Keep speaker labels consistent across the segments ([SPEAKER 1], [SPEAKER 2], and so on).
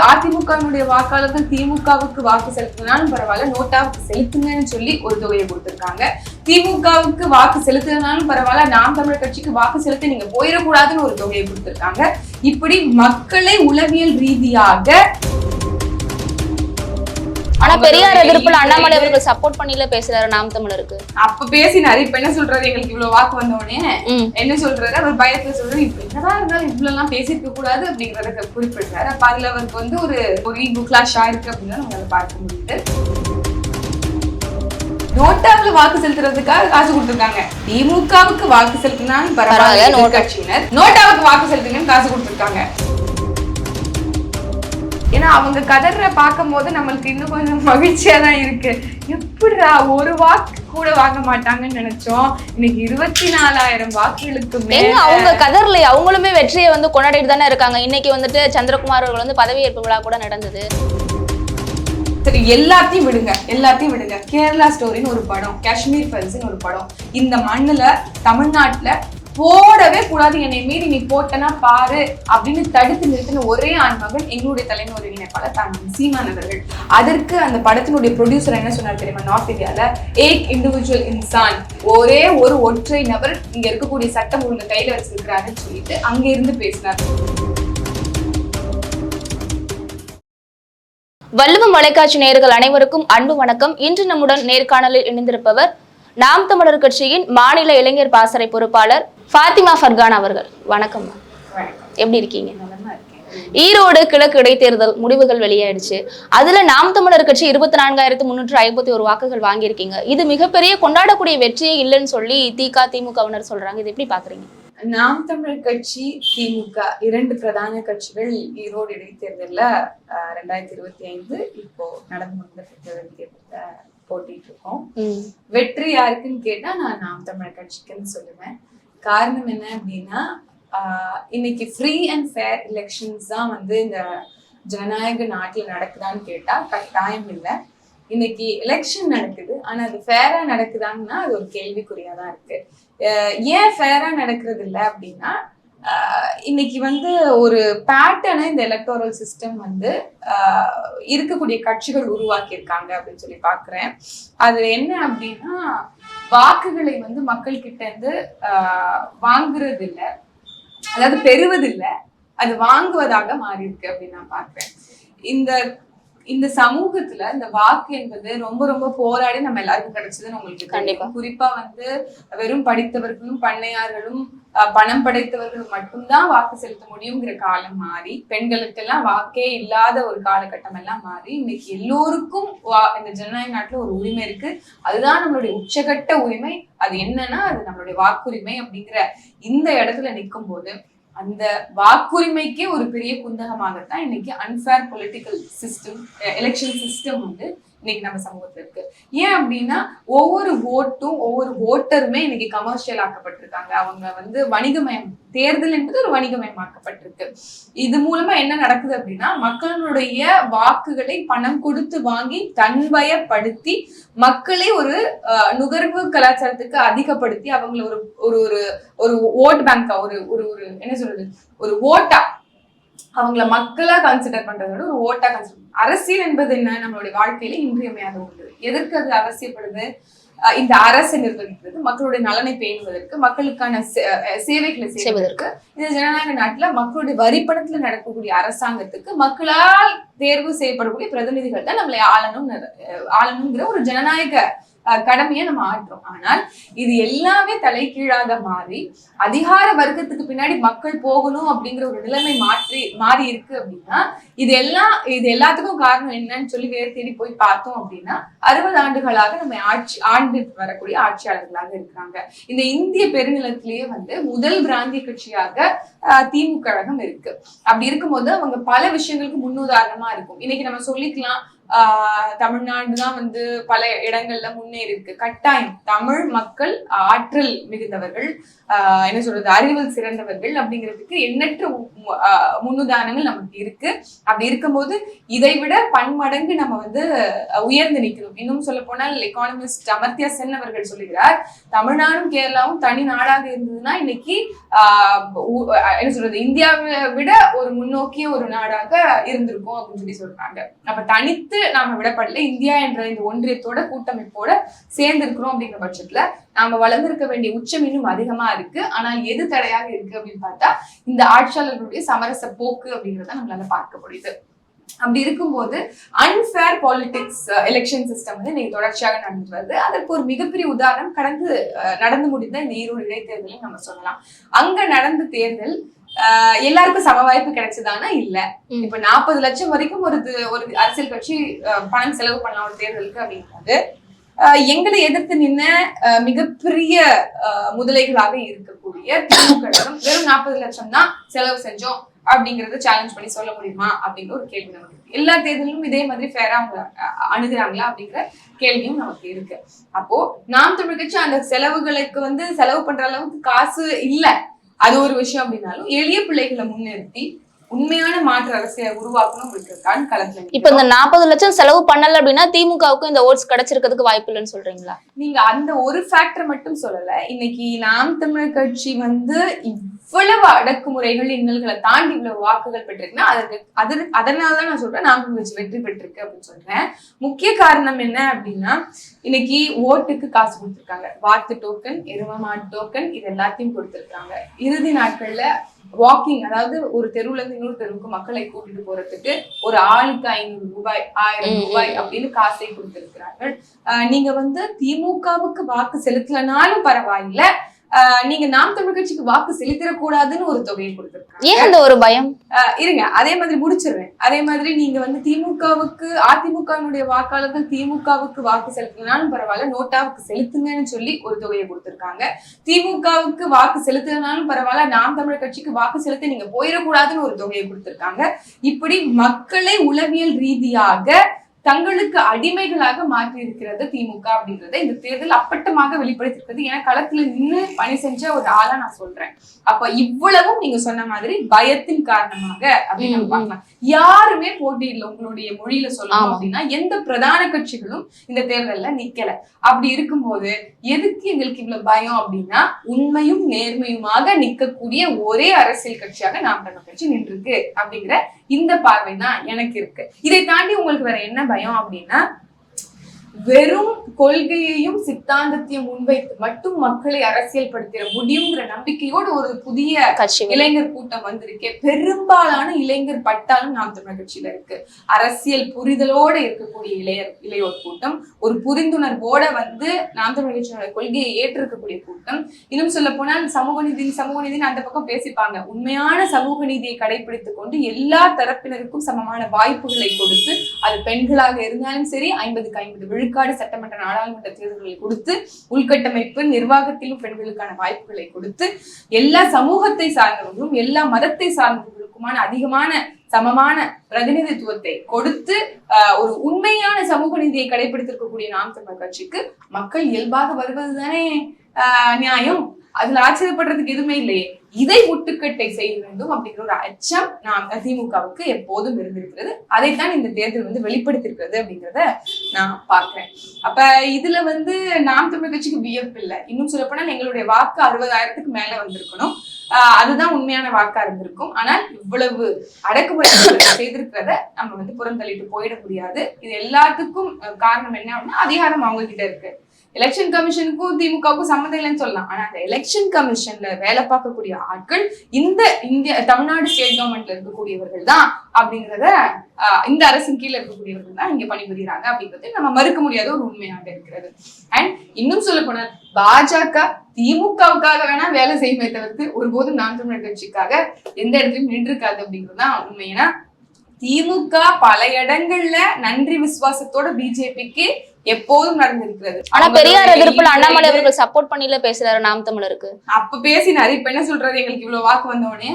[SPEAKER 1] அதிமுகவினுடைய வாக்காளர்கள் திமுகவுக்கு வாக்கு செலுத்தினாலும் பரவாயில்ல நோட்டாவுக்கு செலுத்துங்கன்னு சொல்லி ஒரு தொகையை கொடுத்திருக்காங்க. திமுகவுக்கு வாக்கு செலுத்தினாலும் பரவாயில்ல நாம் தமிழர் கட்சிக்கு வாக்கு செலுத்த நீங்க போயிடக்கூடாதுன்னு ஒரு தொகையை கொடுத்திருக்காங்க. இப்படி மக்களை உளவியல் ரீதியாக
[SPEAKER 2] ஆனா பெரியார் எதிர்ப்புல அண்ணாமலை அவர்கள் சப்போர்ட் பண்ணில பேசுறாரு நாம் தமிழருக்கு.
[SPEAKER 1] அப்ப பேசினாரு இப்ப என்ன சொல்றாரு எங்களுக்கு இவ்வளவு வாக்கு வந்த உடனே. என்ன சொல்றாரு? அவர் பயத்துல சொல்றாரு இப்ப என்னதான் இருந்தாலும் இவ்வளவு எல்லாம் பேசிருக்க கூடாது அப்படிங்கறத குறிப்பிடுறாரு. அப்ப அதுல அவருக்கு வந்து ஒரு ஒரு ஈகோ கிளாஷ் ஆயிருக்கு அப்படின்னு நம்மளால பார்க்க முடியுது. நோட்டாவுல வாக்கு செலுத்துறதுக்காக காசு கொடுத்திருக்காங்க. திமுகவுக்கு வாக்கு செலுத்தினாலும்
[SPEAKER 2] பரவாயில்ல,
[SPEAKER 1] பரவாயில்ல
[SPEAKER 2] நோட்டா-
[SPEAKER 1] கட்சியினர் நோட்டாவுக்கு வாக்கு செலுத்துங்கன்னு காசு கொடுத்திருக்காங்க. ஏன்னா அவங்க கதற பார்க்கும் போது நம்மளுக்கு இன்னும் கொஞ்சம் மகிழ்ச்சியா தான் இருக்கு. எப்படிடா ஒரு வாக்கு கூட வாங்க மாட்டாங்கன்னு நினைச்சோம். இன்னைக்கு இருபத்தி நாலாயிரம் வாக்குகளுக்கு
[SPEAKER 2] அவங்க கதர்ல அவங்களுமே வெற்றியை வந்து கொண்டாடிட்டு தானே இருக்காங்க. இன்னைக்கு வந்துட்டு சந்திரகுமார் அவர்கள் வந்து பதவியேற்பு விழா கூட நடந்தது.
[SPEAKER 1] சரி எல்லாத்தையும் விடுங்க எல்லாத்தையும் விடுங்க. கேரளா ஸ்டோரின்னு ஒரு படம் காஷ்மீர் ஃபைல்ஸ்னு ஒரு படம். இந்த மண்ணுல தமிழ்நாட்டுல போடவே கூடாது. என்னை மீறி நீ போட்டனா பாரு அப்படின்னு தடுத்து நிறுத்தின ஒரே ஆண்மகன் எங்களுடைய தலைமை ஒருங்கிணைப்பாளர் தான் சீமான் அவர்கள். அதற்கு அந்த படத்தினுடைய ப்ரொடியூசர் என்ன சொன்னார் தெரியுமா? நார்த் இந்தியால ஏக் இண்டிவிஜுவல் இன்சான் ஒரே ஒரு ஒற்றை நபர் இங்க இருக்கக்கூடிய சட்டம் ஒழுங்கு கையில வச்சிருக்கிறாருன்னு சொல்லிட்டு அங்க இருந்து பேசினார்.
[SPEAKER 2] வள்ளுவம் மலைக்காட்சி நேர்கள் அனைவருக்கும் அன்பு வணக்கம். இன்று நம்முடன் நேர்காணலில் இணைந்திருப்பவர் நாம் தமிழர் கட்சியின் மாநில இளைஞர் பாசறை பொறுப்பாளர் ஃபாத்திமா ஃபர்கான் அவர்கள் வணக்கம் எப்படி இருக்கீங்க? ஈரோடு கிழக்கு இடைத்தேர்தல் முடிவுகள் வெளியாயிடுச்சு. அதுல நாம் தமிழர் கட்சி இருபத்தி நான்காயிரத்து முன்னூற்று ஐம்பத்தி ஒரு வாக்குகள் வாங்கியிருக்கீங்க. இது மிகப்பெரிய கொண்டாடக்கூடிய வெற்றியே இல்லைன்னு சொல்லி திக திமுகவினர் சொல்றாங்க. இது எப்படி பாக்குறீங்க?
[SPEAKER 1] நாம் தமிழர் கட்சி திமுக இரண்டு பிரதான கட்சிகள் ஈரோடு இடைத்தேர்தல்ல ரெண்டாயிரத்தி இருபத்தி ஐந்து இப்போ நடந்து முடிந்த தேர்தல்ல போட்டிட்டு இருக்கோம். வெற்றி யாருக்குன்னு கேட்டா நான் நாம் தமிழர் கட்சிக்குன்னு சொல்லுவேன். காரணம் என்ன அப்படின்னா இன்னைக்கு ஃப்ரீ அண்ட் ஃபேர் எலெக்ஷன்ஸ் தான் வந்து இந்த ஜனநாயக நாட்டில் நடக்குதான்னு கேட்டால் கட்டாயம் இல்லை. இன்னைக்கு எலெக்ஷன் நடக்குது. ஆனால் அது ஃபேராக நடக்குதாங்கன்னா அது ஒரு கேள்விக்குறியாக தான் இருக்கு. ஏன் ஃபேராக நடக்கிறது இல்லை அப்படின்னா இன்னைக்கு வந்து ஒரு பேட்டர்னை இந்த எலக்டோரல் சிஸ்டம் வந்து இருக்கக்கூடிய கட்சிகள் உருவாக்கியிருக்காங்க அப்படின்னு சொல்லி பார்க்குறேன் அது என்ன அப்படின்னா வாக்குகளை வந்து மக்கள் கிட்ட இருந்து ஆஹ் வாங்குறது இல்ல அதாவது பெறுவதில்லை. அது வாங்குவதாக மாறி இருக்கு அப்படின்னு நான் பார்க்கிறேன். இந்த இந்த சமூகத்துல இந்த வாக்கு என்பது ரொம்ப ரொம்ப போராடி நம்ம எல்லாருக்கும் கிடைச்சதுன்னு உங்களுக்கு
[SPEAKER 2] கண்டிப்பா.
[SPEAKER 1] குறிப்பா வந்து வெறும் படித்தவர்களும் பண்ணையார்களும் பணம் படைத்தவர்களும் மட்டும்தான் வாக்கு செலுத்த முடியுங்கிற காலம் மாறி பெண்களுக்கெல்லாம் வாக்கே இல்லாத ஒரு காலகட்டம் எல்லாம் மாறி இன்னைக்கு எல்லோருக்கும் வா- இந்த ஜனநாயக நாட்டுல ஒரு உரிமை இருக்கு. அதுதான் நம்மளுடைய உச்சகட்ட உரிமை. அது என்னன்னா அது நம்மளுடைய வாக்குரிமை அப்படிங்கிற இந்த இடத்துல நிற்கும் போது அந்த வாக்குரிமைக்கே ஒரு பெரிய குந்தகமாகத்தான் இன்னைக்கு unfair political system election system வந்து இன்னைக்கு நம்ம சமூகத்துல இருக்கு. ஏன் அப்படின்னா ஒவ்வொரு ஓட்டும் ஒவ்வொரு ஓட்டருமே இன்னைக்கு கமர்ஷியல் ஆக்கப்பட்டிருக்காங்க. அவங்க வந்து வணிகமயம் தேர்தல் என்பது ஒரு வணிகமயமாக்கப்பட்டிருக்கு. இது மூலமா என்ன நடக்குது அப்படின்னா மக்களுடைய வாக்குகளை பணம் கொடுத்து வாங்கி தன்வயப்படுத்தி மக்களை ஒரு நுகர்வு கலாச்சாரத்துக்கு அதிகப்படுத்தி அவங்களை ஒரு ஒரு ஒரு ஒரு ஓட் பேங்கா ஒரு ஒரு ஒரு என்ன சொல்றது? ஒரு ஓட்டா அவங்கள மக்களா கன்சிடர் பண்றதை விட ஒரு ஓட்டா கன்சிடர் அரசியல் என்பது என்ன? நம்மளுடைய வாழ்க்கையில இன்றியமையாத ஒன்று. எதற்கு அது அவசியப்படுது? இந்த அரசை நிர்வகிக்கிறது மக்களுடைய நலனை பேணுவதற்கு மக்களுக்கான சேவைகளை செய்வதற்கு. இந்த ஜனநாயக நாட்டுல மக்களுடைய வரிப்பணத்துல நடக்கக்கூடிய அரசாங்கத்துக்கு மக்களால் தேர்வு செய்யப்படக்கூடிய பிரதிநிதிகள் தான் நம்மளை ஆளணும் ஆளணுங்கிற ஒரு ஜனநாயக கடமையை நம்ம ஆற்றோம். ஆனால் இது எல்லாமே தலைகீழாக மாறி அதிகார வர்க்கத்துக்கு பின்னாடி மக்கள் போகணும் அப்படிங்கிற ஒரு நிலைமை மாற்றி மாறி இருக்கு அப்படின்னா இது எல்லாம் இது எல்லாத்துக்கும் காரணம் என்னன்னு சொல்லி வேறு தேடி போய் பார்த்தோம் அப்படின்னா அறுபது ஆண்டுகளாக நம்ம ஆட்சி ஆண்டு வரக்கூடிய ஆட்சியாளர்களாக இருக்கிறாங்க. இந்த இந்திய பெருநிலத்திலேயே வந்து முதல் பிராந்திய கட்சியாக ஆஹ், திமுக கழகம் இருக்கு. அப்படி இருக்கும்போது அவங்க பல விஷயங்களுக்கு முன்னுதாரணமா இருக்கும். இன்னைக்கு நம்ம சொல்லிக்கலாம் தமிழ்நாடு தான் வந்து பல இடங்கள்ல முன்னேறி இருக்கு. கட்டாயம் தமிழ் மக்கள் ஆற்றல் மிகுந்தவர்கள் ஆஹ் என்ன சொல்றது அறிவில் சிறந்தவர்கள் அப்படிங்கிறதுக்கு எண்ணற்ற முன்னுதாரணங்கள் நமக்கு இருக்கு. அப்படி இருக்கும்போது இதை விட பன்மடங்கு நம்ம வந்து உயர்ந்து நிற்கணும் இன்னும் சொல்ல போனால் எக்கானமிஸ்ட் அமர்த்தியா சென் அவர்கள் சொல்லுகிறார் தமிழ்நாடும் கேரளாவும் தனி நாடாக இருந்ததுன்னா இன்னைக்கு ஆஹ், என்ன சொல்றது இந்தியாவை விட ஒரு முன்னோக்கிய ஒரு நாடாக இருந்திருக்கும் அப்படின்னு சொல்லி சொல்றாங்க. அப்ப தனித்து நாம விடப்படல. இந்தியா என்ற இந்த ஒன்றியத்தோட கூட்டமைப்போட சேர்ந்து இருக்கிறோம் அப்படிங்கிற பட்சத்துல நாம வளர்ந்திருக்க வேண்டிய உச்சம் இன்னும் அதிகமா இருக்கு. ஆனால் எது தடையாக இருக்கு அப்படின்னு பார்த்தா இந்த ஆட்சியாளர்களுடைய சமரச போக்கு அப்படிங்கிறத நம்மளால பார்க்க முடியுது. அப்படி இருக்கும்போது அன்ஃபேர் பாலிடிக்ஸ் எலெக்ஷன் சிஸ்டம் வந்து இன்னைக்கு தொடர்ச்சியாக நடந்து வருது. அதற்கு ஒரு மிகப்பெரிய உதாரணம் கடந்து அஹ், நடந்து முடிந்த இந்த ஈரோடு இடைத்தேர்தலையும் நம்ம சொல்லலாம். அங்க நடந்த தேர்தல் எல்லாருக்கும் சம வாய்ப்பு கிடைச்சதானா? இல்ல. இப்ப நாற்பது லட்சம் வரைக்கும் ஒரு ஒரு அரசியல் கட்சி பணம் செலவு பண்ணலாம் ஒரு தேர்தலுக்கு அப்படின்றது. எங்களை எதிர்த்து நின்ன மிகப்பெரிய முதலைகளாக இருக்கக்கூடிய திமுக கழகம் வெறும் நாற்பது லட்சம் தான் செலவு செஞ்சோம் அப்படிங்கறத சேலஞ்ச் பண்ணி சொல்ல முடியுமா? அப்படிங்கிற ஒரு கேள்வி நமக்கு இருக்கு. எல்லா தேர்தலும் இதே மாதிரி ஃபேரா அவங்க அணுகுறாங்களா? அப்படிங்கிற கேள்வியும் நமக்கு இருக்கு. அப்போ நாம் தமிழ் கட்சி அந்த செலவுகளுக்கு வந்து செலவு பண்ற அளவுக்கு காசு இல்ல. அது ஒரு விஷயம் அப்படின்னாலும் எளிய பிள்ளைகளை முன்னிறுத்தி உண்மையான மாற்று அரசியலை உருவாக்கணும் அப்படிங்கிறதுக்கான களத்துல
[SPEAKER 2] இப்ப இந்த நாற்பது லட்சம் செலவு பண்ணல அப்படின்னா திமுகவுக்கும் இந்த ஓட்ஸ் கிடைச்சிருக்கிறதுக்கு வாய்ப்பு இல்லைன்னு சொல்றீங்களா?
[SPEAKER 1] நீங்க அந்த ஒரு ஃபேக்டர் மட்டும் சொல்லல. இன்னைக்கு நாம் தமிழர் கட்சி வந்து இவ்வளவு அடக்குமுறைகள் இன்னல்களை தாண்டி இவ்வளவு வாக்குகள் பெற்றிருக்குன்னா அதற்கு அது அதனாலதான் நான் சொல்றேன் நாம் கட்சி வெற்றி பெற்றிருக்கு அப்படின்னு சொல்றேன். முக்கிய காரணம் என்ன அப்படின்னா இன்னைக்கு ஓட்டுக்கு காசு கொடுத்திருக்காங்க. வாத்து டோக்கன் எருமமாட்டு டோக்கன் இது எல்லாத்தையும் கொடுத்திருக்காங்க. இறுதி நாட்கள்ல வாக்கிங் அதாவது ஒரு தெருவுல இருந்து இன்னொரு தெருவுக்கு மக்களை கூட்டிட்டு போறதுக்கு ஒரு ஆளுக்கு ஐநூறு ரூபாய் ஆயிரம் ரூபாய். அப்படின்னு காசை கொடுத்திருக்கிறார்கள் நீங்க வந்து திமுகவுக்கு வாக்கு செலுத்தலனாலும் பரவாயில்ல நீங்க நாம் தமிழ் கட்சிக்கு வாக்கு செலுத்திடக்கூடாதுன்னு ஒரு தொகையை கொடுத்திருக்காங்க.
[SPEAKER 2] ஏன் அந்த ஒரு பயம்?
[SPEAKER 1] இருங்க அதே மாதிரி முடிச்சிடுறேன். அதே மாதிரி நீங்க வந்து திமுகவுக்கு அதிமுகவினுடைய வாக்காளர்கள் திமுகவுக்கு வாக்கு செலுத்தினாலும் பரவாயில்ல நோட்டாவுக்கு செலுத்துங்கன்னு சொல்லி ஒரு தொகையை கொடுத்திருக்காங்க. திமுகவுக்கு வாக்கு செலுத்தினாலும் பரவாயில்ல நாம் தமிழர் கட்சிக்கு வாக்கு செலுத்த நீங்க போயிடக்கூடாதுன்னு ஒரு தொகையை கொடுத்திருக்காங்க. இப்படி மக்களை உளவியல் ரீதியாக தங்களுக்கு அடிமைகளாக மாற்றி இருக்கிறது திமுக அப்படின்றத இந்த தேர்தல் அப்பட்டமாக வெளிப்படுத்திருக்கிறது ஏன்னா களத்துல நின்று பணி செஞ்ச ஒரு ஆளா நான் சொல்றேன் அப்ப இவ்வளவும் நீங்க சொன்ன மாதிரி பயத்தின் காரணமாக அப்படின்னு நம்ம. பார்க்கலாம் யாருமே போட்டி இல்லை உங்களுடைய மொழியில சொல்லணும். அப்படின்னா எந்த பிரதான கட்சிகளும் இந்த தேர்தல்ல நிக்கல அப்படி இருக்கும்போது எதுக்கு எங்களுக்கு இவ்வளவு பயம் அப்படின்னா உண்மையும் நேர்மையுமாக நிக்கக்கூடிய ஒரே அரசியல் கட்சியாக நாம் தமிழ் கட்சி நின்றுருக்கு அப்படிங்கிற இந்த பார்வை தான் எனக்கு இருக்கு இதை தாண்டி உங்களுக்கு வேற என்ன பயம் அப்படின்னா வெறும் கொள்கையையும் சித்தாந்தத்தையும் முன்வைத்து மட்டும் மக்களை அரசியல் படுத்திட முடியுங்கிற நம்பிக்கையோடு ஒரு புதிய
[SPEAKER 2] கட்சி
[SPEAKER 1] இளைஞர் கூட்டம் வந்திருக்கே. பெரும்பாலான இளைஞர் பட்டாலும் நாம் தமிழர் கட்சியில இருக்கு. அரசியல் புரிதலோட இருக்கக்கூடிய இளையர் இளையோர் கூட்டம் ஒரு புரிந்துணர்வோட வந்து நாம் தமிழர் கட்சியோட கொள்கையை ஏற்றிருக்கக்கூடிய கூட்டம். இன்னும் சொல்ல போனால் சமூக நீதி சமூக நீதினு அந்த பக்கம் பேசிப்பாங்க. உண்மையான சமூக நீதியை கடைபிடித்துக் கொண்டு எல்லா தரப்பினருக்கும் சமமான வாய்ப்புகளை கொடுத்து அது பெண்களாக இருந்தாலும் சரி ஐம்பதுக்கு ஐம்பது விழுக்காடு சட்டமன்ற நாடாளுமன்ற தேர்தல்களை கொடுத்து உள்கட்டமைப்பு நிர்வாகத்திலும் பெண்களுக்கான வாய்ப்புகளை கொடுத்து எல்லா சமூகத்தை சார்ந்தவர்களும் எல்லா மதத்தை சார்ந்தவர்களுக்குமான அதிகமான சமமான பிரதிநிதித்துவத்தை கொடுத்து ஒரு உண்மையான சமூக நீதியை கடைபிடித்திருக்கக்கூடிய நாம் தமிழர் கட்சிக்கு மக்கள் இயல்பாக வருவதுதானே ஆஹ், நியாயம்? அதுல ஆச்சரியப்படுறதுக்கு எதுவுமே இல்லையே. இதை முட்டுக்கட்டை செய்ய வேண்டும் அப்படிங்கிற ஒரு அச்சம் நாம் திமுகவுக்கு எப்போதும் இருந்திருக்கிறது. அதைத்தான் இந்த தேர்தல் வந்து வெளிப்படுத்திருக்கிறது அப்படிங்கிறத நான் பார்க்கிறேன். அப்ப இதுல வந்து நாம் தமிழ் கட்சிக்கு வியப்பு இல்லை. இன்னும் சொல்லப்போனால் எங்களுடைய வாக்கு அறுபதாயிரத்துக்கு மேல வந்திருக்கணும். ஆஹ் அதுதான் உண்மையான வாக்கா இருந்திருக்கும். ஆனால் இவ்வளவு அடக்குமுறை செய்திருக்கிறத நம்ம வந்து புறந்தள்ளிட்டு போயிட முடியாது. இது எல்லாத்துக்கும் காரணம் என்ன அப்படின்னா அதிகாரம் அவங்க கிட்ட இருக்கு. எலெக்ஷன் கமிஷனுக்கும் திமுகவுக்கும் சம்மந்தம் இல்லைன்னு சொல்லலாம். ஆனா அந்த எலெக்ஷன் கமிஷன்ல வேலை பார்க்கக்கூடிய ஆட்கள் இந்த இந்திய தமிழ்நாடு ஸ்டேட் கவர்மெண்ட்ல இருக்கக்கூடியவர்கள் தான் அப்படிங்கிறத ஆஹ், இந்த அரசின் கீழே இருக்கக்கூடியவர்கள் தான் இங்க பணிபுரிகிறாங்க அப்படிங்கிறது நம்ம மறுக்க முடியாத ஒரு உண்மையாக இருக்கிறது. அண்ட் இன்னும் சொல்ல போனால் பாஜக திமுகவுக்காக வேணா வேலை செய்யுமே தவிர்த்து ஒருபோதும் நான் தமிழர் கட்சிக்காக எந்த இடத்துலயும் நின்றுருக்காது அப்படிங்கிறது தான் உண்மை. ஏன்னா திமுக பல இடங்கள்ல நன்றி விசுவாசத்தோட பிஜேபிக்கு எப்போதும் நடந்திருக்கிறது.
[SPEAKER 2] ஆனா பெரியார் எதிர்ப்புல அண்ணாமலை அவர்கள் சப்போர்ட் பண்ணல பேசுறாரு நாம் தமிழருக்கு.
[SPEAKER 1] அப்ப பேசினாரு இப்ப என்ன சொல்றாரு எங்களுக்கு இவ்வளவு வாக்கு வந்த உடனே.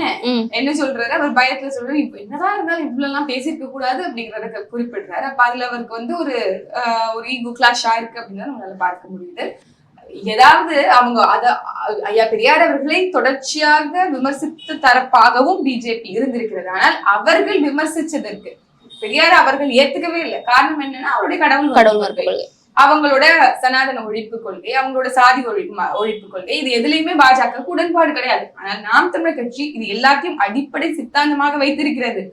[SPEAKER 1] என்ன சொல்றாரு? அவர் பயத்துல சொல்றாரு இப்ப என்னதான் இருந்தாலும் இவ்வளவு எல்லாம் பேசியிருக்க கூடாது அப்படிங்கறத குறிப்பிடுறாரு. அப்ப அதுல அவருக்கு வந்து ஒரு ஒரு ஈகோ கிளாஷ் ஆயிருக்கு அப்படின்னு நம்மளால பார்க்க முடியுது. ஏதாவது அவங்க அத ஐயா பெரியார் அவர்களை தொடர்ச்சியாக விமர்சித்த தரப்பாகவும் பிஜேபி இருந்திருக்கிறது. ஆனால் அவர்கள் விமர்சிச்சதற்கு பெரியார் அவர்கள் ஏத்துக்கவே இல்லை. காரணம் என்னன்னா அவருடைய கடவுள்
[SPEAKER 2] கடவுள்
[SPEAKER 1] கொள்கை. அவங்களோட சனாதன ஒழிப்பு கொள்கை அவங்களோட சாதி ஒழிப்பு ஒழிப்பு கொள்கை இது எதுலயுமே பாஜக உடன்பாடு கிடையாது. ஆனால் நாம் தமிழர் கட்சி இது எல்லாத்தையும் அடிப்படை சித்தாந்தமாக வைத்திருக்கிறது.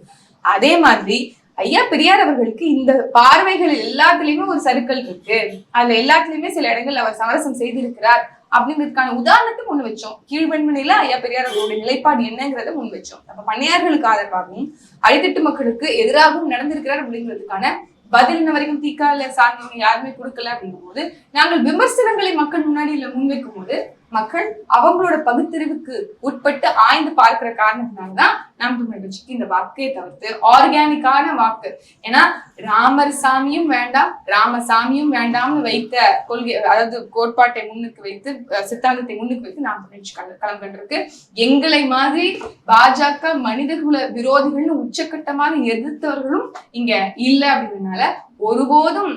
[SPEAKER 1] அதே மாதிரி ஐயா பெரியார் அவர்களுக்கு இந்த பார்வைகள் எல்லாத்துலயுமே ஒரு சருக்கள் இருக்கு. அதுல எல்லாத்துலயுமே சில இடங்கள் அவர் சமரசம் செய்திருக்கிறார். அப்படிங்கிறதுக்கான உதாரணத்தை முன் வச்சோம். கீழ்வெண்மனையில ஐயா பெரியார் அவர்களுடைய நிலைப்பாடு என்னங்கிறத முன் வச்சோம். அப்ப பண்ணையார்களுக்கு ஆதரவாகவும் அடித்தட்டு மக்களுக்கு எதிராகவும் நடந்திருக்கிறார் அப்படிங்கிறதுக்கான பதில் இன்ன வரைக்கும் தீக்கால சார்ந்தவங்க யாருமே கொடுக்கல அப்படிங்கும் போது நாங்கள் விமர்சனங்களை மக்கள் முன்னாடி முன்வைக்கும் போது மக்கள் அவங்களோட பகுத்தறிவுக்கு உட்பட்டு ஆய்ந்து பார்க்கிற காரணத்தினாலதான் நாம் தமிழர் கட்சிக்கு இந்த வாக்கை தவிர்த்து ஆர்கானிக்கான வாக்கு. ஏன்னா ராமர் சாமியும் வேண்டாம் ராமசாமியும் வேண்டாம்னு வைத்த கொள்கை அதாவது கோட்பாட்டை முன்னுக்கு வைத்து சித்தாந்தத்தை முன்னுக்கு வைத்து நாம் தமிழ் கலந்துருக்கு எங்களை மாதிரி பாஜக மனிதகுல விரோதிகள்னு உச்சக்கட்டமாக எதிர்த்தவர்களும் இங்க இல்ல அப்படின்றதுனால ஒருபோதும்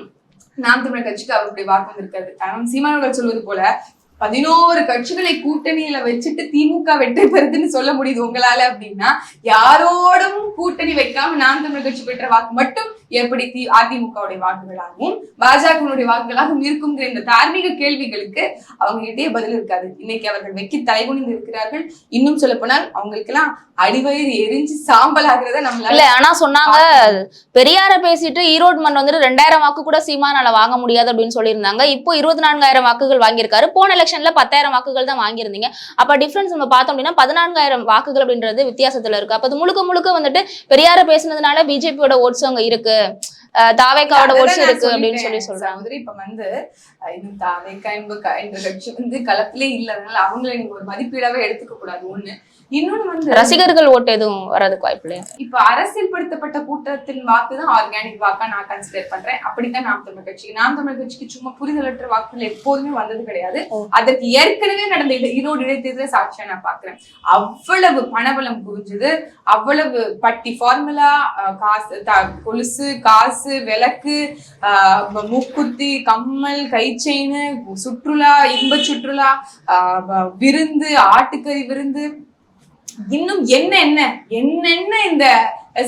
[SPEAKER 1] நாம் தமிழர் கட்சிக்கு அவருடைய வாக்கு வந்திருக்காது. காரணம் சீமானவர்கள் சொல்வது போல பதினோரு கட்சிகளை கூட்டணியில வச்சுட்டு திமுக வெற்றி பெறுதுன்னு சொல்ல முடியுது உங்களால அப்படின்னா யாரோடும் கூட்டணி வைக்காம நாம் தமிழர் கட்சி பெற்ற வாக்கு மட்டும் எப்படி தி அதிமுகவுடைய வாக்குகளாகவும் பாஜகவுடைய வாக்குகளாகவும் இருக்குங்கிற இந்த தார்மீக கேள்விகளுக்கு அவங்க கிட்டே பதில் இருக்காது. இன்னைக்கு அவர்கள் வெக்கி தலைகுனிந்து இருக்கிறார்கள். இன்னும் சொல்ல போனால் அவங்களுக்கு எல்லாம் அடிவயிறு எரிஞ்சு சாம்பல் ஆகுறத
[SPEAKER 2] இல்ல
[SPEAKER 1] நம்மளால
[SPEAKER 2] ஆனா சொன்னாங்க பெரியார பேசிட்டு ஈரோடு மண் வந்துட்டு ரெண்டாயிரம் வாக்கு கூட சீமானால வாங்க முடியாது அப்படின்னு சொல்லியிருந்தாங்க. இப்போ இருபத்தி நான்காயிரம் வாக்குகள் வாங்கியிருக்காரு. போன எலெக்ஷன்ல பத்தாயிரம் வாக்குகள் தான் வாங்கியிருந்தீங்க. அப்ப டிஃபரன்ஸ் நம்ம பார்த்தோம் அப்படின்னா பதினான்காயிரம் வாக்குகள் அப்படின்றது வித்தியாசத்துல இருக்கு. அப்ப அது முழுக்க முழுக்க வந்துட்டு பெரியார பேசுனதுனால பிஜேபியோட ஓட்ஸ் அங்க இருக்கு. தாவேக்காவோட ஓட்ஸ் இருக்கு அப்படின்னு சொல்லி சொல்றாங்க.
[SPEAKER 1] இப்ப வந்து இன்னும் தாவேக்கா என்ற கட்சி வந்து களத்திலே இல்ல அதனால அவங்களை நீங்க ஒரு மதிப்பீடாவே எடுத்துக்க கூடாது ஒண்ணு. இன்னொன்னு வந்து
[SPEAKER 2] ரசிகர்கள் ஓட்டு எதுவும் வர்றதுக்கு வாய்ப்பு இல்லையா?
[SPEAKER 1] இப்ப அரசியல் படுத்தப்பட்ட கூட்டத்தின் வாக்கு தான் ஆர்கானிக் வாக்கா நான் கன்சிடர் பண்றேன். அப்படித்தான் நாம் தமிழ் கட்சி நாம் தமிழ் கட்சிக்கு சும்மா புரிதலற்ற வாக்குகள் எப்போதுமே வந்தது கிடையாது. அதற்கு ஏற்கனவே நடந்த ஈரோடு இடைத்தேர்தலை சாட்சியா நான் பாக்குறேன் அவ்வளவு பணபலம் குவிஞ்சது அவ்வளவு பட்டி ஃபார்முலா காசு கொலுசு காசு விளக்கு ஆஹ் கம்மல் கை சுற்றுலா இன்ப சுற்றுலா விருந்து ஆட்டுக்கறி விருந்து. இன்னும் என்ன என்ன என்னென்ன இந்த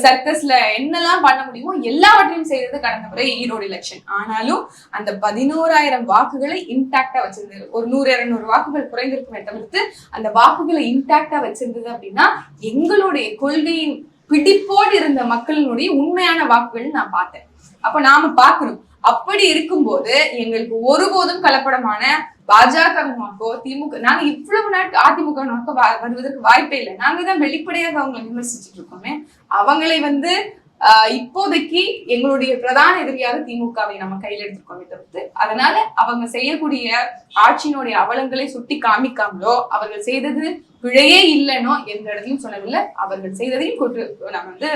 [SPEAKER 1] சர்க்கஸ்ல என்னெல்லாம் பண்ண முடியுமோ எல்லாவற்றையும் செய்தது கடந்த முறை ஈரோடு எலெக்ஷன் ஆனாலும் அந்த பதினோராயிரம் வாக்குகளை இன்டாக்டா வச்சிருந்தது ஒரு நூறு இருநூறு வாக்குகள் குறைந்திருக்குமே தவிர்த்து அந்த வாக்குகளை இன்டாக்டா வச்சிருந்தது அப்படின்னா எங்களுடைய கொள்கையின் பிடிப்போடு இருந்த மக்களினுடைய உண்மையான வாக்குகள் நான் பார்த்தேன். அப்ப நாம பார்க்கணும். அப்படி இருக்கும்போது எங்களுக்கு ஒருபோதும் கலப்படமான பாஜக திமுக நாங்க இவ்வளவு நாட்டு அதிமுக வாக்கோ வருவதற்கு வாய்ப்பே இல்லை. நாங்க தான் வெளிப்படையாக அவங்களை விமர்சிச்சுட்டு இருக்கோமே. அவங்களை வந்து ஆஹ், இப்போதைக்கு எங்களுடைய பிரதான எதிரியாக திமுகவை நம்ம கையில் எடுத்துக்கோமே தவிர்த்து அதனால அவங்க செய்யக்கூடிய ஆட்சியினுடைய அவலங்களை சுட்டி காமிக்காமலோ அவர்கள் செய்தது பிழையே இல்லைனோ எந்த இடத்துலையும் சொல்லவில்லை. அவர்கள் செய்ததையும் குற்ற நம்ம வந்து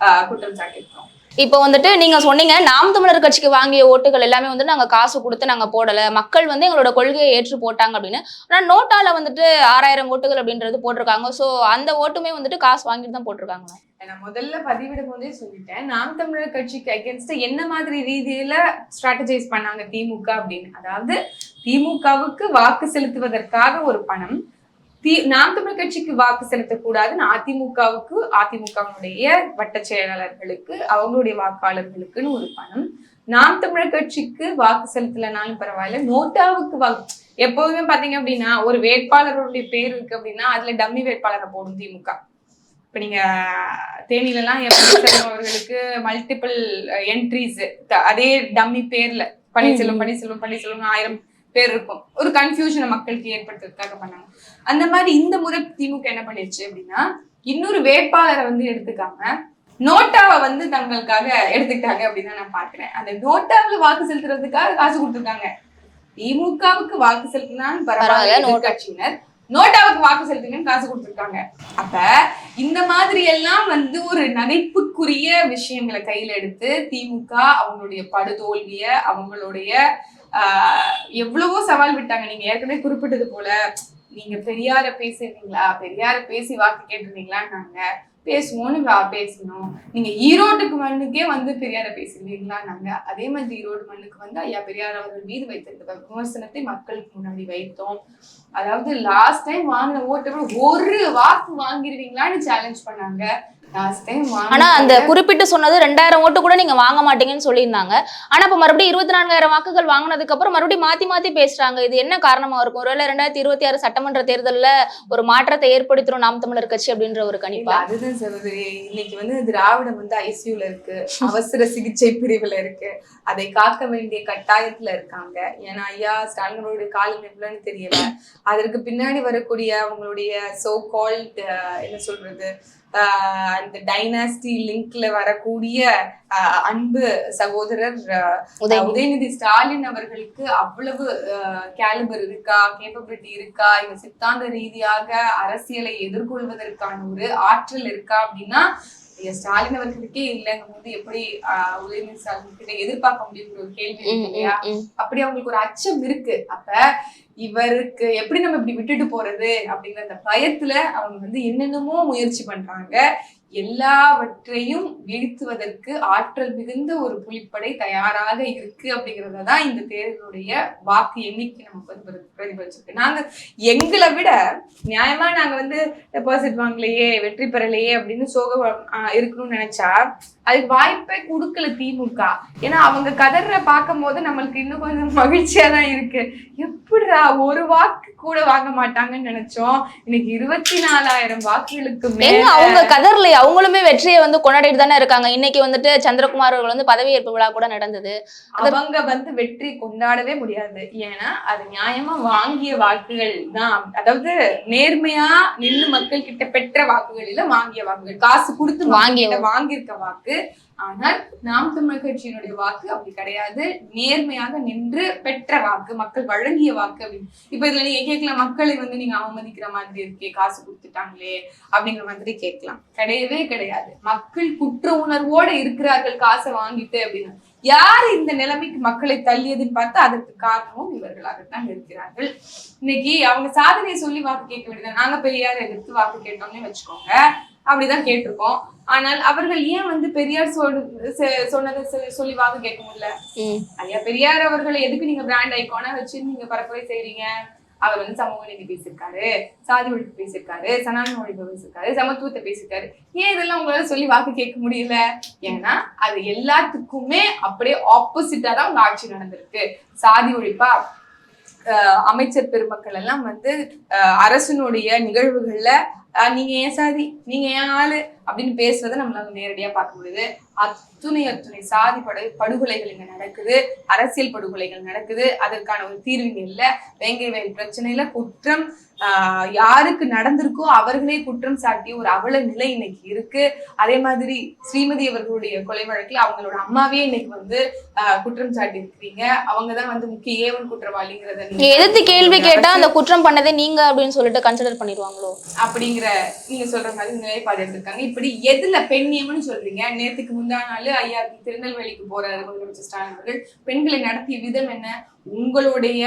[SPEAKER 1] ஆஹ், குற்றம் சாட்டியிருக்கோம்
[SPEAKER 2] இப்போ வந்துட்டு நீங்க சொன்னீங்க நாம் தமிழர் கட்சிக்கு வாங்கிய ஓட்டுகள் எல்லாமே வந்து நாங்க காசு கொடுத்து நாங்க போடல. மக்கள் வந்து எங்களோட கொள்கையை ஏற்று போட்டாங்க அப்படின்னு. ஆனா நோட்டால வந்துட்டு ஆறாயிரம் ஓட்டுகள் அப்படின்றது போட்டிருக்காங்க. சோ அந்த ஓட்டுமே வந்துட்டு காசு வாங்கிட்டு தான் போட்டிருக்காங்க
[SPEAKER 1] நான் முதல்ல பதிவிடும் போதே சொல்லிட்டேன். நாம் தமிழர் கட்சிக்கு அகேன்ஸ்ட் என்ன மாதிரி ரீதியில ஸ்ட்ராட்டஜைஸ் பண்ணாங்க திமுக அப்படின்னு. அதாவது திமுகவுக்கு வாக்கு செலுத்துவதற்காக ஒரு பணம் தி நாம் தமிழ் கட்சிக்கு வாக்கு செலுத்தக்கூடாதுன்னு அதிமுகவுக்கு அதிமுகவுடைய வட்ட செயலாளர்களுக்கு அவங்களுடைய வாக்காளர்களுக்குன்னு ஒரு பணம். நாம் தமிழர் கட்சிக்கு வாக்கு செலுத்தலைனாலும் பரவாயில்ல. நோட்டாவுக்கு வாக்கு எப்போதுமே பாத்தீங்க அப்படின்னா ஒரு வேட்பாளருடைய பேர் இருக்கு அப்படின்னா அதுல டம்மி வேட்பாளரை போடும் திமுக. இப்ப நீங்க தேனிலலாம் எல்லாம் பன்னீர்செல்வம் அவர்களுக்கு மல்டிபிள் என்ட்ரிஸ் uh, அதே டம்மி பேர்ல. பன்னீர்செல்வம் பன்னீர்செல்வம் பன்னீர்செல்வம் ஆயிரம் பேர் இருக்கும். ஒரு கன்ஃபியூஷனை மக்களுக்கு ஏற்படுத்துறதுக்காக பண்ணாங்க. அந்த மாதிரி இந்த முறை திமுக என்ன பண்ணிருச்சு அப்படின்னா இன்னொரு வேட்பாளரை வந்து எடுத்துக்காம நோட்டாவை வந்து தங்களுக்காக எடுத்துக்கிட்டாங்க அப்படின்னு தான் நான் பாக்குறேன் அந்த நோட்டாவுல வாக்கு செலுத்துறதுக்காக காசு கொடுத்துருக்காங்க. திமுகவுக்கு வாக்கு செலுத்தினாலும்
[SPEAKER 2] பரவாயில்ல.
[SPEAKER 1] கட்சியினர் நோட்டாவுக்கு வாக்கு செலுத்துங்கன்னு காசு கொடுத்துருக்காங்க. அப்ப இந்த மாதிரி எல்லாம் வந்து ஒரு நகைப்புக்குரிய விஷயங்களை கையில எடுத்து திமுக அவங்களுடைய படுதோல்விய அவங்களுடைய எவ்வளவோ சவால் விட்டாங்க. நீங்க ஏற்கனவே குறிப்பிட்டது போல நீங்க பெரியார பேசுறீங்களா பெரியார பேசி வாக்கு கேட்டிருந்தீங்களான்னாங்க. பேசுவோம்னு வா பேசணும் நீங்க ஈரோட்டுக்கு மண்ணுக்கே வந்து பெரியார பேசுறீங்களா நாங்க அதே மாதிரி ஈரோடு மண்ணுக்கு வந்து ஐயா பெரியார் அவர்கள் மீது வைத்திருந்த விமர்சனத்தை மக்களுக்கு முன்னாடி வைத்தோம். அதாவது லாஸ்ட் டைம் வாங்கின ஓட்டு ஒரு வாக்கு வாங்கிருவீங்களான்னு சேலஞ்ச் பண்ணாங்க.
[SPEAKER 2] ஆனா அந்த குறிப்பிட்டு சொன்னது ரெண்டாயிரம் ஓட்டு கூட நீங்க வாங்க மாட்டீங்கன்னு சொல்லியிருந்தாங்க. ஆனா இப்ப மறுபடியும் இருபத்தி நான்காயிரம் வாக்குகள் வாங்கினதுக்கு அப்புறம் மறுபடியும் மாத்தி மாத்தி பேசுறாங்க. இது என்ன காரணமா இருக்கும்? ஒருவேளை ரெண்டாயிரத்தி இருபத்தி ஆறு சட்டமன்ற தேர்தல்ல ஒரு மாற்றத்தை ஏற்படுத்திடும் நாம் தமிழர் கட்சி அப்படின்ற ஒரு கணிப்பா?
[SPEAKER 1] அதுதான் சகோதரி இன்னைக்கு வந்து திராவிடம் வந்து ஐசியூல இருக்கு. அவசர சிகிச்சை பிரிவுல இருக்கு. அதை காக்க வேண்டிய கட்டாயத்துல இருக்காங்க. ஏன்னா ஐயா ஸ்டாலின் அவருடைய காலம் எவ்வளவுன்னு தெரியல. அதற்கு பின்னாடி வரக்கூடிய அவங்களுடைய சோ கால்ட் என்ன சொல்றது? அந்த டைனாஸ்டி லிங்க்ல வரக்கூடிய அன்பு சகோதரர்
[SPEAKER 2] உதயநிதி.
[SPEAKER 1] ஸ்டாலின் அவர்களுக்கு அவ்வளவு கேலிபர் இருக்கா கேப்பபிலிட்டி இருக்கா இவங்க சித்தாந்த ரீதியாக அரசியலை எதிர்கொள்வதற்கான ஒரு ஆற்றல் இருக்கா அப்படின்னா ஸ்டாலின் அவர்களுக்கே இல்லைங்க போது எப்படி உதயநிதி ஸ்டாலின் கிட்ட எதிர்பார்க்க முடியுங்கிற ஒரு கேள்வி இல்லையா. அப்படி அவங்களுக்கு ஒரு அச்சம் இருக்கு அப்ப இவருக்கு எப்படி நம்ம இப்படி விட்டுட்டு போறது அப்படிங்கிற அந்த பயத்துல அவங்க வந்து என்னென்னமோ முயற்சி பண்றாங்க. எல்லாவற்றையும் வீழ்த்துவதற்கு ஆற்றல் மிகுந்த ஒரு புலிப்படை தயாராக இருக்கு அப்படிங்கறத தான் இந்த தேர்தலுடைய வாக்கு எண்ணிக்கை நமக்கு வந்து பிரதிபலிச்சிருக்கு. நாங்க எங்களை விட நியாயமா நாங்க வந்து டெபாசிட் வாங்கலையே வெற்றி பெறலையே அப்படின்னு சோக இருக்கணும்னு நினைச்சா அதுக்கு வாய்ப்பே கொடுக்கல திமுக. ஏன்னா அவங்க கதற பார்க்கும் போது நம்மளுக்கு இன்னும் கொஞ்சம் மகிழ்ச்சியா தான் இருக்கு. எப்படிடா ஒரு வாக்கு கூட வாங்க மாட்டாங்கன்னு நினைச்சோம். இன்னைக்கு இருபத்தி நாலாயிரம் வாக்குகளுக்கு
[SPEAKER 2] அவங்க கதர்ல அவங்களுமே வெற்றியை வந்து கொண்டாடிட்டு தானே இருக்காங்க. இன்னைக்கு வந்துட்டு சந்திரகுமார் அவர்கள் வந்து பதவியேற்பு விழா கூட நடந்தது.
[SPEAKER 1] அவங்க வந்து வெற்றி கொண்டாடவே முடியாது. ஏன்னா அது நியாயமா வாங்கிய வாக்குகள் தான். அதாவது நேர்மையா நின்று மக்கள் கிட்ட பெற்ற வாக்குகள் இல்ல வாங்கிய வாக்குகள். காசு கொடுத்து
[SPEAKER 2] வாங்கிய
[SPEAKER 1] வாங்கியிருக்க வாக்கு. ஆனால் நாம் தமிழ் கட்சியினுடைய வாக்கு அப்படி கிடையாது. நேர்மையாக நின்று பெற்ற வாக்கு மக்கள் வழங்கிய வாக்கு அப்படின்னு இப்ப இதுல நீங்க கேட்கலாம் மக்களை வந்து நீங்க அவமதிக்கிற மாதிரி இருக்கே காசு கொடுத்துட்டாங்களே அப்படிங்கிற மாதிரி கேட்கலாம். கிடையவே கிடையாது. மக்கள் குற்ற உணர்வோட இருக்கிறார்கள் காசை வாங்கிட்டு அப்படின்னு. யார் இந்த நிலைமைக்கு மக்களை தள்ளியதுன்னு பார்த்தா அதற்கு காரணமும் இவர்களாகத்தான் இருக்கிறார்கள். இன்னைக்கு அவங்க சாதனையை சொல்லி வாக்கு கேட்க வேண்டியது நாங்க பெரியார் எதிர்த்து வாக்கு கேட்டோம்னு வச்சுக்கோங்க. அப்படிதான் கேட்டிருக்கோம். ஆனால் அவர்கள் ஏன் வந்து பெரியார் சொன்னதை செ- சொல்லி வாக்கு கேட்க முடியல. ஐயா பெரியார் அவர்களை எதுக்கு நீங்க பிராண்ட் ஐகானா வச்சு நீங்க பரப்புரை செய்றீங்க? அவர் வந்து சமூக நீதி பேசியிருக்காரு சாதி ஒழிப்பு பேசியிருக்காரு சனாதன ஒழிப்பு பேசியிருக்காரு சமத்துவத்தை பேசியிருக்காரு. ஏன் இதெல்லாம் உங்களால சொல்லி வாக்கு கேட்க முடியல? ஏன்னா அது எல்லாத்துக்குமே அப்படியே ஆப்போசிட்டா தான் உங்க ஆட்சி நடந்திருக்கு. சாதி ஒழிப்பா அமைச்சர் பெருமக்கள் எல்லாம் வந்து அரசினுடைய நிகழ்வுகள்ல நீங்க ஏன் சாதி நீங்க ஏன் ஆளு அப்படின்னு பேசுறதை நம்மளால நேரடியா பார்க்க முடியுது. அத்துணை அத்துணை சாதி படு படுகொலைகள் இங்க நடக்குது. அரசியல் படுகொலைகள் நடக்குது. அதற்கான ஒரு தீர்வு இங்க இல்ல. வேங்கை வயல் பிரச்சனையில குற்றம் யாருக்கு நடந்திருக்கோ அவர்களே குற்றம் சாட்டிய ஒரு அவல நிலை இன்னைக்கு இருக்கு. அதே மாதிரி ஸ்ரீமதி அவர்களுடைய கொலை வழக்குல அவங்களோட அம்மாவே இன்னைக்கு வந்து குற்றம் சாட்டி இருக்கிறீங்க அவங்கதான் வந்து முக்கிய ஏவன் குற்றவாளிங்கிறத
[SPEAKER 2] எதிர்த்து கேள்வி கேட்டா அந்த குற்றம் பண்ணதே நீங்க அப்படின்னு சொல்லிட்டு கன்சிடர் பண்ணிடுவாங்களோ?
[SPEAKER 1] அப்படிங்கிற நீங்க சொல்ற மாதிரி நிலைப்பாடு எடுத்திருக்காங்க. இப்படி எதுல பெண்ணியம்னு சொல்றீங்க? நேத்துக்கு முந்தா நாள் ஐயா திருநெல்வேலிக்கு போறாரு முதலமைச்சர் ஸ்டாலின் அவர்கள். பெண்களை நடத்திய விதம் என்ன? உங்களுடைய